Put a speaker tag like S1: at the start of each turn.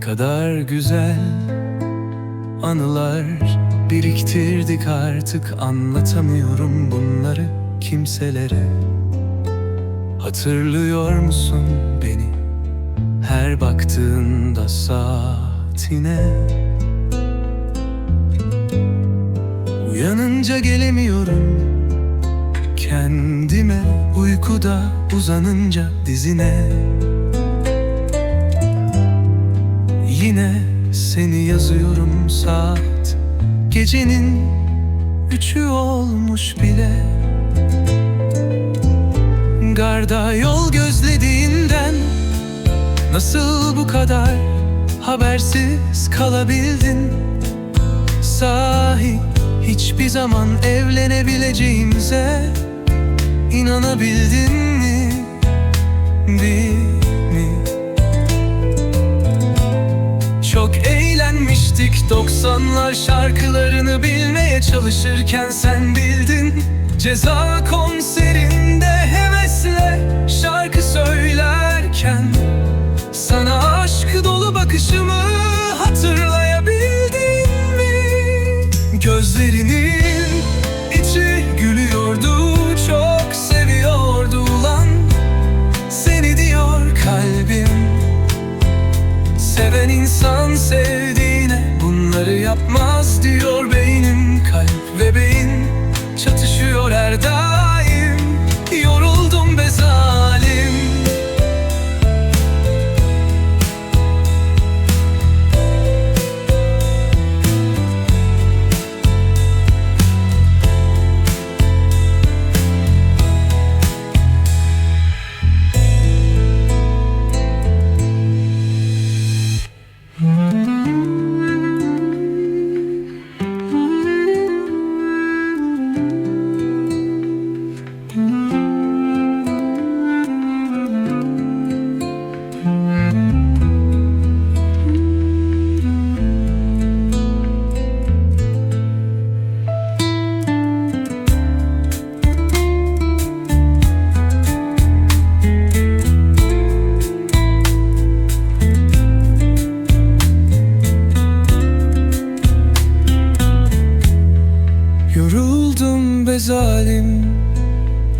S1: kadar güzel anılar biriktirdik artık. Anlatamıyorum bunları kimselere. Hatırlıyor musun beni? Her baktığında saatine. Uyanınca gelemiyorum kendime. Uykuda uzanınca dizine Yine seni yazıyorum saat. Gecenin üçü olmuş bile. Garda yol gözlediğinden Nasıl bu kadar habersiz kalabildin? Sahi hiçbir zaman evlenebileceğimize inanabildin mi? Değil eğlenmiştik 90'lar şarkılarını bilmeye çalışırken sen bildin. Ceza konserinde da zalim.